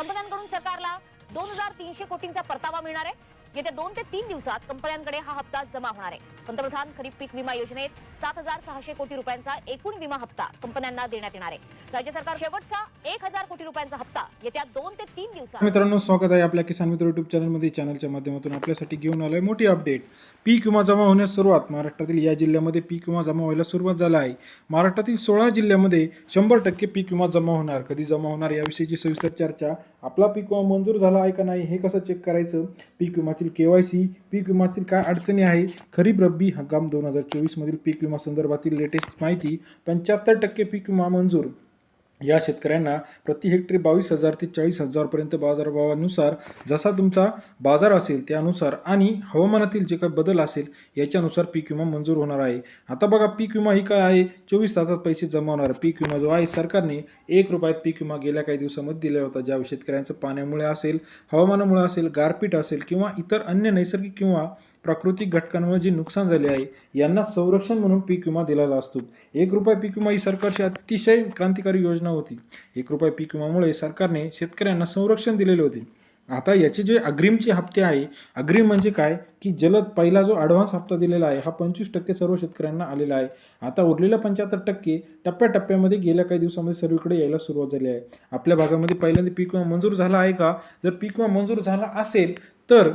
कंपन्यांकडून सरकारला दोन हजार तीनशे कोटींचा परतावा मिळणार आहे. येत्या दोन ते तीन दिवसात कंपन्यांकडे हा हप्ता जमा होणार आहे. पंतप्रधान खरीप पीक विमा योजनेत सात हजार सहाशे कोटी रुपयांचा एकूण विमा हप्ता कंपन्यांना देण्यात येणार आहे. राज्य सरकार शेवटचा एक हजार कोटी रुपयांचा हप्ता येत्या दोन ते तीन दिवसात मित्रांनो स्वागत आहे आपल्या किसान मित्र युट्यूब चॅनलमध्ये चॅनलच्या माध्यमातून आपल्यासाठी घेऊन आलोय मोठी अपडेट पीक विमा जमा होण्यास सुरुवात. महाराष्ट्रातील या जिल्ह्यामध्ये पीक विमा जमा व्हायला सुरुवात झाला आहे. महाराष्ट्रातील सोळा जिल्ह्यामध्ये शंभर टक्के पीक विमा जमा होणार. कधी जमा होणार याविषयीची सविस्तर चर्चा. आपला पीक विमा मंजूर झाला आहे का नाही हे कसं चेक करायचं? पीक विमातील के वाय सी पीक विमातील काय अडचणी आहे? खरीप रब्बी हंगाम दोन हजार चोवीसमधील पीक विमा संदर्भातील लेटेस्ट माहिती. पंच्याहत्तर टक्के पीक विमा मंजूर. या शेतकऱ्यांना प्रति हेक्टरी बावीस हजार ते चाळीस हजारपर्यंत बाजारभावानुसार जसा तुमचा बाजार असेल त्यानुसार आणि हवामानातील जे काही बदल असेल याच्यानुसार पीक विमा मंजूर होणार आहे. आता बघा पीक विमा ही काय आहे? चोवीस तासात पैसे जमा होणार. पीक विमा जो आहे सरकारने एक रुपयात पीक विमा गेल्या काही दिवसामध्ये दिला होता ज्या शेतकऱ्यांचं पाण्यामुळे असेल हवामानामुळे असेल गारपीट असेल किंवा इतर अन्य नैसर्गिक किंवा प्राकृतिक घटकांमुळे जे नुकसान झाले आहे यांना संरक्षण म्हणून पीक विमा दिलेला असतो. एक रुपये पीक विमा ही सरकारची अतिशय क्रांतिकारी योजना होती. एक रुपये पीक विमामुळे सरकारने शेतकऱ्यांना संरक्षण दिलेले होते. आता याचे जे अग्रिमचे हप्ते आहे अग्रिम म्हणजे काय? की जलद पहिला जो ॲडव्हान्स हप्ता दिलेला आहे हा पंचवीस टक्के सर्व शेतकऱ्यांना आलेला आहे. आता उरलेल्या पंच्याहत्तर टक्के टप्प्याटप्प्यामध्ये गेल्या काही दिवसामध्ये सर्वीकडे यायला सुरुवात झाली आहे. आपल्या भागामध्ये पहिल्यांदा पीक विमा मंजूर झाला आहे का? जर पीक विमा मंजूर झाला असेल तर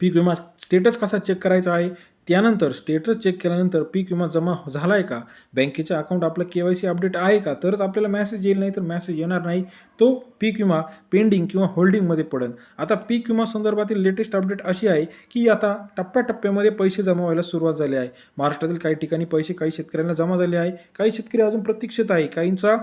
पीक विमा स्टेटस कसा चेक करायचा आहे? त्यानंतर स्टेटस चेक केल्यानंतर पीक विमा जमा झाला आहे का? बँकेच्या अकाउंट आपलं के वाय सी अपडेट आहे का? तरच आपल्याला मॅसेज येईल नाही तर मॅसेज येणार नाही. तो पीक विमा पेंडिंग किंवा होल्डिंगमध्ये पडेल. आता पीक विमा संदर्भातील लेटेस्ट अपडेट अशी आहे की आता टप्प्याटप्प्यामध्ये पैसे जमा व्हायला सुरुवात झाली आहे. महाराष्ट्रातील काही ठिकाणी पैसे काही शेतकऱ्यांना जमा झाले आहे. काही शेतकरी अजून प्रतीक्षित आहे. काहींचा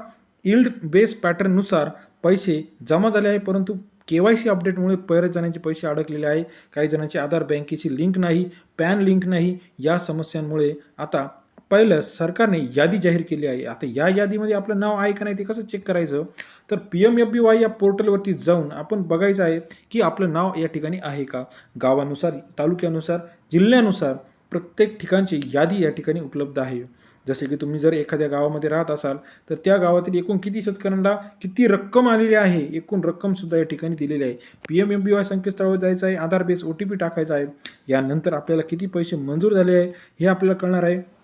इल्ड बेस पॅटर्ननुसार पैसे जमा झाले आहे परंतु के वाय सी अपडेटमुळे बऱ्याच जणांचे पैसे अडकलेले आहे. काही जणांची आधार बँकेची लिंक नाही पॅन लिंक नाही. या समस्यांमुळे आता पहिलं सरकारने यादी जाहीर केली आहे. आता या यादीमध्ये आपलं नाव आहे का नाही ते कसं चेक करायचं? तर P M F B Y या पोर्टलवरती जाऊन आपण बघायचं आहे की आपलं नाव या ठिकाणी आहे का? गावानुसार तालुक्यानुसार जिल्ह्यानुसार प्रत्येक ठिकाणची यादी या ठिकाणी उपलब्ध आहे. जसे की तुम्ही जर एखाद्या गावामध्ये राहत असाल तर त्या गावातील एकूण किती शेतकऱ्यांना किती रक्कम आलेली आहे? एकूण रक्कम सुद्धा या ठिकाणी दिलेली आहे. P M M B Y संकेतस्थळावर जायचं आहे Aadhaar base O T P टाकायचा आहे. यानंतर आपल्याला किती पैसे मंजूर झाले आहे हे आपल्याला कळणार आहे.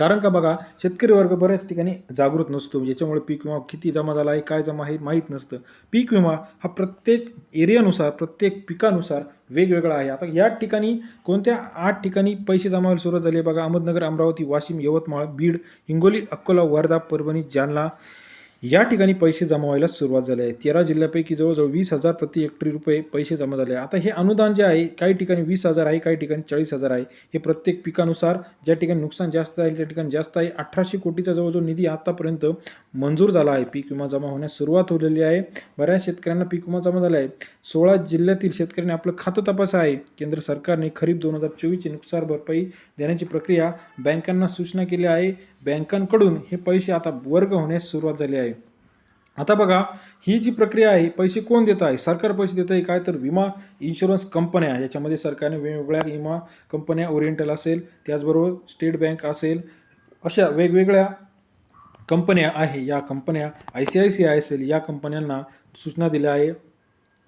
कारण का बघा शेतकरी वर्ग बऱ्याच ठिकाणी जागृत नसतो. म्हणजे याच्यामुळे पीक विमा किती जमा झाला आहे काय जमा आहे माहीत नसतं. पीक विमा हा प्रत्येक एरियानुसार प्रत्येक पिकानुसार वेगवेगळा आहे. आता या ठिकाणी कोणत्या आठ ठिकाणी पैसे जमा सुरुवात झाली आहे बघा. अहमदनगर अमरावती वाशिम यवतमाळ बीड हिंगोली अकोला वर्धा परभणी जालना या ठिकाणी पैसे जमा व्हायला सुरुवात झाली आहे. तेरा जिल्ह्यापैकी जवळजवळ वीस हजार प्रति हेक्टरी रुपये पैसे जमा झाले आहे आता हे अनुदान जे आहे काही ठिकाणी वीस हजार आहे काही ठिकाणी चाळीस हजार आहे. हे प्रत्येक पिकानुसार ज्या ठिकाणी नुकसान जास्त आहे त्या ठिकाणी जास्त आहे. अठराशे कोटीचा जवळजवळ निधी आतापर्यंत मंजूर झाला आहे. पीक विमा जमा होण्यास सुरुवात होलेली आहे. बऱ्याच शेतकऱ्यांना पीक विमा जमा झाला आहे. सोळा जिल्ह्यातील शेतकऱ्यांनी आपलं खातं तपास आहे. केंद्र सरकारने खरीप दोन हजार चोवीसची नुकसान भरपाई देण्याची प्रक्रिया बँकांना सूचना केली आहे. बँकांकडून हे पैसे आता वर्ग होण्यास सुरुवात झाली आहे. आता बघा ही जी प्रक्रिया आहे पैसे कोण देत आहे? सरकार पैसे देत आहे काय तर विमा इन्शुरन्स कंपन्या याच्यामध्ये सरकारने वेगवेगळ्या विमा कंपन्या ओरिएंटल असेल त्याचबरोबर स्टेट बँक असेल अशा वेगवेगळ्या कंपन्या आहे. या कंपन्या I C I C I असेल या कंपन्यांना सूचना दिल्या आहे.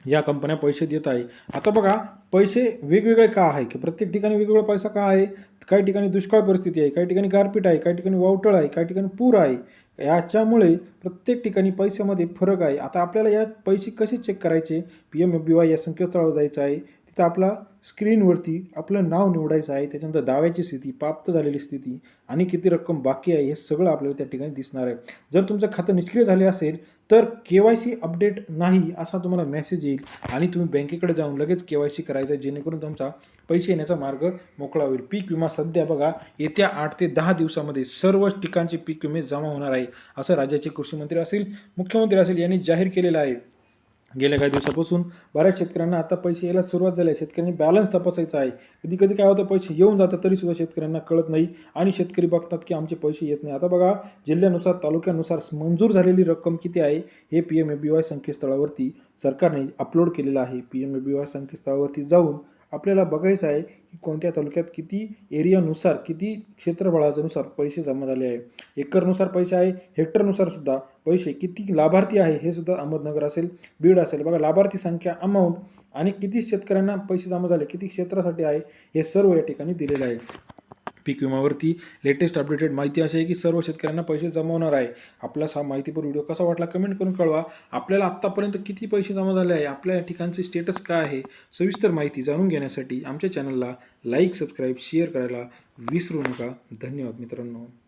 या कंपन्या पैसे देत आहे. आता बघा पैसे वेगवेगळे का आहे? की प्रत्येक ठिकाणी वेगवेगळा पैसा का आहे? काही ठिकाणी दुष्काळ परिस्थिती आहे काही ठिकाणी गारपीट आहे काही ठिकाणी वावटळ आहे काही ठिकाणी पूर आहे. याच्यामुळे प्रत्येक ठिकाणी पैशामध्ये फरक आहे. आता आपल्याला या पैसे कसे चेक करायचे? P M F B Y या संकेतस्थळावर जायचं आहे. तिथं आपला स्क्रीनवरती आपलं नाव निवडायचं आहे त्याच्यानंतर दाव्याची स्थिती प्राप्त झालेली स्थिती आणि किती रक्कम बाकी आहे हे सगळं आपल्याला त्या ठिकाणी दिसणार आहे. जर तुमचं खातं निष्क्रिय झाले असेल तर के वाय सी अपडेट नाही असा तुम्हाला मेसेज येईल आणि तुम्ही बँकेकडे जाऊन लगेच के वाय सी करायचा जेणेकरून तुमचा पैसे येण्याचा मार्ग मोकळा होईल. पीक विमा सध्या बघा येत्या आठ ते दहा दिवसामध्ये सर्व ठिकाणचे पीक विमे जमा होणार आहे असं राज्याचे कृषी मंत्री असेल मुख्यमंत्री असेल यांनी जाहीर केलेलं आहे. गेल्या काही दिवसापासून बऱ्याच शेतकऱ्यांना आता पैसे यायला सुरुवात झाली आहे. शेतकऱ्यांनी बॅलन्स तपासायचा आहे. कधी कधी काय होतं पैसे येऊन जातात तरी सुद्धा शेतकऱ्यांना कळत नाही आणि शेतकरी बघतात की आमचे पैसे येत नाही. आता बघा जिल्ह्यानुसार तालुक्यानुसार मंजूर झालेली रक्कम किती आहे हे P M A B Y संकेतस्थळावरती सरकारने अपलोड केलेलं आहे. P M A B Y संकेतस्थळावरती जाऊन आपल्याला बघायचं आहे की कोणत्या तालुक्यात किती एरियानुसार किती क्षेत्रफळानुसार पैसे जमा झाले आहे. एकरनुसार पैसे आहे हेक्टरनुसार सुद्धा पैसे. किती लाभार्थी आहे हे सुद्धा अहमदनगर असेल बीड असेल. बघा लाभार्थी संख्या अमाऊंट आणि किती शेतकऱ्यांना पैसे जमा झाले किती क्षेत्रासाठी आहे हे सर्व या ठिकाणी दिलेलं आहे. पीक विमावरती लेटेस्ट अपडेटेड माहिती अशी आहे की सर्व शेतकऱ्यांना पैसे जमवणार आहे. आपला हा माहितीपर व्हिडिओ कसा वाटला कमेंट करून कळवा. आपल्याला आत्तापर्यंत किती पैसे जमा झाले आहे? आपल्या या ठिकाणचे स्टेटस काय आहे? सविस्तर माहिती जाणून घेण्यासाठी आमच्या चॅनलला लाईक सबस्क्राईब शेअर करायला विसरू नका. धन्यवाद मित्रांनो.